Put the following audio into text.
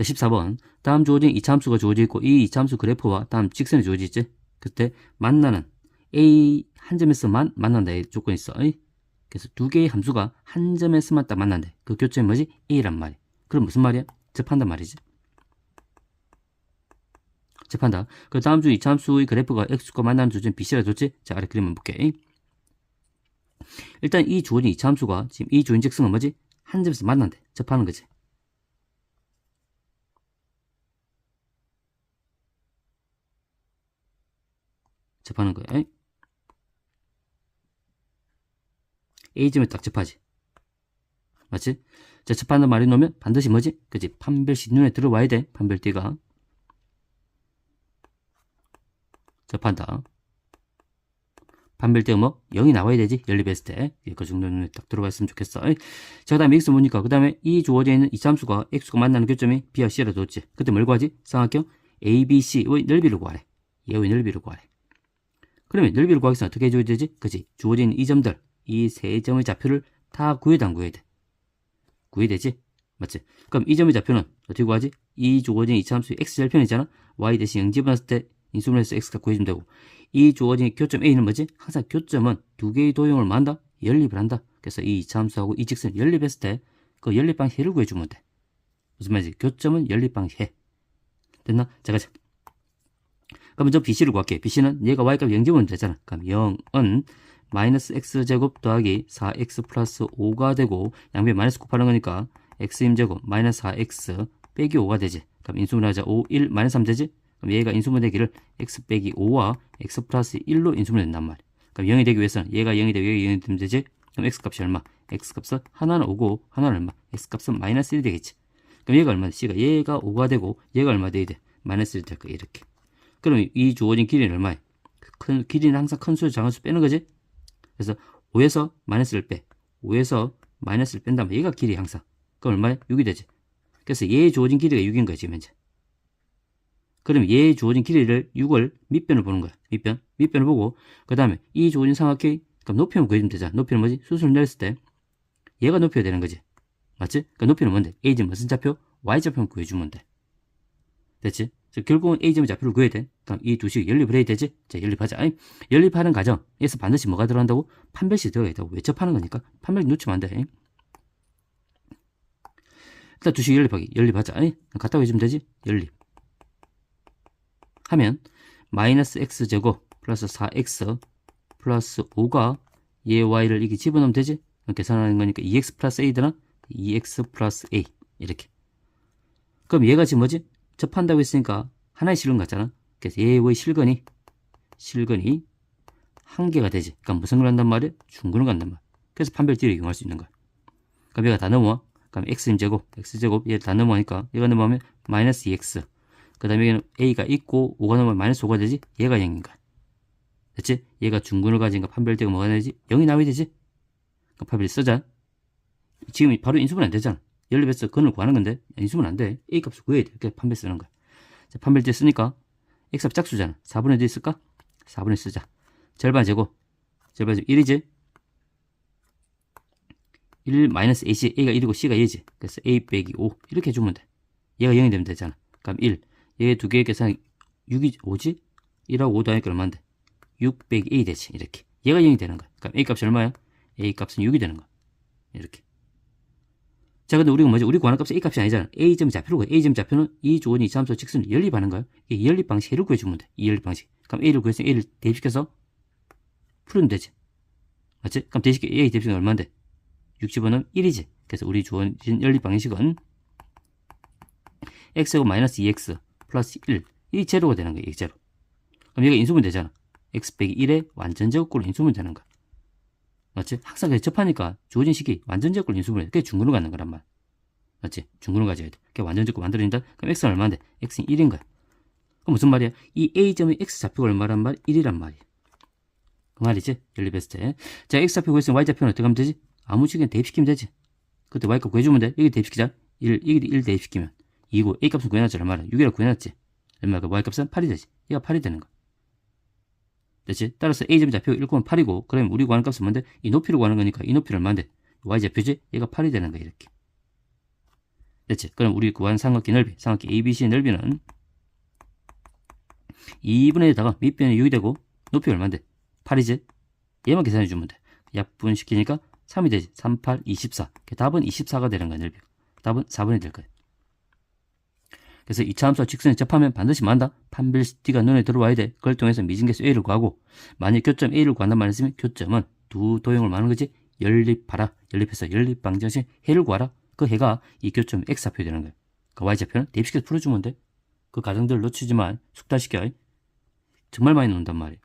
자, 14번. 다음 주어진 이차함수가 주어져 있고 이 이차함수 그래프와 다음 직선이 주어져 있지? 그때 만나는 A 한 점에서만 만난다 이 조건이 있어. 이? 그래서 두 개의 함수가 한 점에서만 딱 만난대. 그 교점이 뭐지? A란 말이야. 그럼 무슨 말이야? 접한단 말이지. 접한다. 그 다음 주 이차함수의 그래프가 X과 만나는 주점 BC라 줬지? 자, 아래 그림 한번 볼게. 일단 이 주어진 이차함수가 지금 이 주인 직선은 뭐지? 한 점에서 만난대. 접하는 거지. 접하는 거야. A점에 딱 접하지. 맞지? 자, 접한다 말이 놓으면 반드시 뭐지? 그지? 판별시 눈에 들어와야 돼. 판별띠가. 접한다. 판별대가 뭐 0이 나와야 되지 연립했을 때. 그 정도 눈에 딱 들어가 있으면 좋겠어. 자, 그 다음에 x 보니까 그 다음에 이 주어져 있는 이 함수가 x가 만나는 교점이 b와 c라 줬지. 그때 뭘 구하지? 삼각형 a, b, c의 넓이를 구하래. 얘의 넓이를 구하래. 그러면 넓이를 구하기 위해서 어떻게 해줘야 되지? 그지? 주어진 이 점들, 이 세 점의 좌표를 다 구해도 안 구해야 돼. 구해야 되지? 맞지? 그럼 이 점의 좌표는 어떻게 구하지? 이 주어진 이차함수 x절편이잖아? y 대신 0 집어넣을 때 인수분해 해서 x가 구해주면 되고 이 주어진 교점 a는 뭐지? 항상 교점은 두 개의 도형을 만다? 연립을 한다. 그래서 이 이차함수하고 이 직선 연립했을 때 그 연립방해를 구해주면 돼. 무슨 말이지? 교점은 연립방해. 됐나? 자, 가자. 그러면 저 BC를 구할게. BC는 얘가 Y값 0 집으면 되잖아. 그럼 0은 마이너스 X제곱 더하기 4X 플러스 5가 되고 양변 마이너스 곱하는 거니까 X임제곱 마이너스 4X 빼기 5가 되지. 그럼 인수분해 하자. 5, 1, 마이너스 3 되지? 그럼 얘가 인수분해 되기를 X 빼기 5와 X 플러스 1로 인수분해 된단 말이야. 그럼 0이 되기 위해서는 얘가 0이 되고 얘가 0이 되면 되지? 그럼 X 값이 얼마? X 값은 하나는 5고 하나는 얼마? X 값은 마이너스 1이 되겠지. 그럼 얘가 얼마 돼? C가 얘가 5가 되고 얘가 얼마 돼야 돼? 마이너스 1 될 거야. 이렇게. 그럼 이 주어진 길이는 얼마야? 큰, 길이는 항상 큰 수, 작은 수 빼는 거지? 그래서 5에서 마이너스를 빼. 5에서 마이너스를 뺀다면 얘가 길이 항상. 그럼 얼마야? 6이 되지. 그래서 얘 주어진 길이가 6인 거지, 지금 현재. 그럼 얘 주어진 길이를 6을 밑변을 보는 거야. 밑변. 밑변을 보고, 그 다음에 이 주어진 삼각형, 그럼 높이만 구해주면 되잖아. 높이는 뭐지? 수술을 내렸을 때, 얘가 높이가 되는 거지. 맞지? 그 높이는 뭔데? A점 무슨 좌표? Y좌표만 구해주면 돼. 됐지? 즉 결국은 A점의 좌표를 구해야 돼. 그럼 이 두 식이 연립을 해야 되지? 자, 연립하자. 아니, 연립하는 과정에서 반드시 뭐가 들어간다고? 판별식 들어가야 되고. 왜 접하는 거니까? 판별식 놓치면 안 돼. 일단 두 식 연립하기. 연립하자. 아니, 갖다 해주면 되지? 연립. 하면, 마이너스 X제곱 플러스 4X 플러스 5가 얘 Y를 이게 집어넣으면 되지? 계산하는 거니까 2X 플러스 A 되나? 2X 플러스 A. 이렇게. 그럼 얘가 지금 뭐지? 접한다고 했으니까 하나의 실근 같잖아. 그래서 얘의 실근이 실근이 한 개가 되지. 그러니까 무슨 걸 한단 말이야? 중근을 간단 말이야. 그래서 판별띠를 이용할 수 있는 거야. 그럼 얘가 다 넘어와. 그럼 x인 제곱, x제곱 얘 다 넘어가니까 얘가 넘어가면 마이너스 2x. 그 다음에 여기는 a가 있고 5가 넘어가면 마이너스 5가 되지? 얘가 0인 거야. 됐지? 얘가 중근을 가지니까 판별띠가 뭐가 되지? 0이 나와야 되지? 그럼 판별띠 쓰자. 지금 바로 인수분 안 되잖아. 연립해서 근을 구하는 건데 인수면 안 돼. A 값을 구해야 돼. 이렇게 판별 쓰는 거야. 자, 판별제 쓰니까 X 값 짝수잖아. 4분의 1 쓸까? 4분의 1 쓰자. 절반 제곱. 절반 제곱 1이지? 1 마이너스 AC, A가 1이고 C가 얘지. 그래서 A 빼기 5 이렇게 해주면 돼. 얘가 0이 되면 되잖아. 그럼 1. 얘 두 개의 계산 6이 5지? 1하고 5 더하니까 얼마인데? 6 빼기 A 되지. 이렇게. 얘가 0이 되는 거야. 그럼 A 값이 얼마야? A 값은 6이 되는 거야. 이렇게. 자, 근데 우리가 뭐지? 우리 구하는 값이 A 값이 아니잖아. A점 좌표로 구해. A점 좌표는 이 조건이 이차함수 직선을 연립하는 거야. 이 연립 방식 를 구해주면 돼. 이 연립 방식. 그럼 A를 구해서 A를 대입시켜서 풀면 되지. 맞지? 그럼 대입시켜 A 대입시키면 얼마인데? 60원은 1이지. 그래서 우리 주어진 연립 방식은 x하고 마이너스 2x 플러스 1. 이 제로가 되는 거야. 이 제로. 그럼 얘가 인수분 되잖아. x 빼기 1의 완전 제곱꼴로 인수분 되는 거야. 맞지? 항상 접하니까 주어진 식이 완전 제곱을 인수분해. 그게 중근을 갖는 거란 말. 맞지? 중근을 가져야 돼. 그게 완전 제곱 만들어진다? 그럼 x는 얼마인데? x는 1인 거야. 그럼 무슨 말이야? 이 a점의 x 좌표가 얼마란 말? 1이란 말이야. 그 말이지? 때. 자, x 좌표 구했으면 y 좌표는 어떻게 하면 되지? 아무 식이나 대입시키면 되지. 그때 y값 구해주면 돼. 여기 대입시키자. 1, 1, 1 대입시키면. 2고 a값은 구해놨지 얼마나? 6이라 구해놨지. 얼마야? 그 y값은 8이 되지. 얘가 8이 되는 거야. 됐지? 따라서 A점 좌표 1,8이고 콤 그러면 우리 구하는 값은 뭔데? 이 높이를 구하는 거니까 이 높이를 얼마인데? Y좌표지? 얘가 8이 되는 거야 이렇게 됐지? 그럼 우리 구한 삼각기 넓이, 삼각기 ABC 넓이는 2분의 1에다가 밑변이 6이 되고 높이 얼마인데? 8이지? 얘만 계산해 주면 돼. 약분시키니까 3이 되지. 3, 8, 24. 답은 24가 되는 거야, 넓이. 답은 4분이 될 거야. 그래서 이차 함수와 직선에 접하면 반드시 만다. 판별시티가 눈에 들어와야 돼. 그걸 통해서 미진계수 A를 구하고 만약 교점 A를 구한단 말을 했으면 교점은 두 도형을 말하는 거지. 연립하라. 연립해서 연립방정식 해를 구하라. 그 해가 이 교점 X좌표 되는 거야. 그 Y좌표는 대입시켜서 풀어주면 돼. 그 과정들 놓치지만 숙달시켜. 정말 많이 논단 말이야.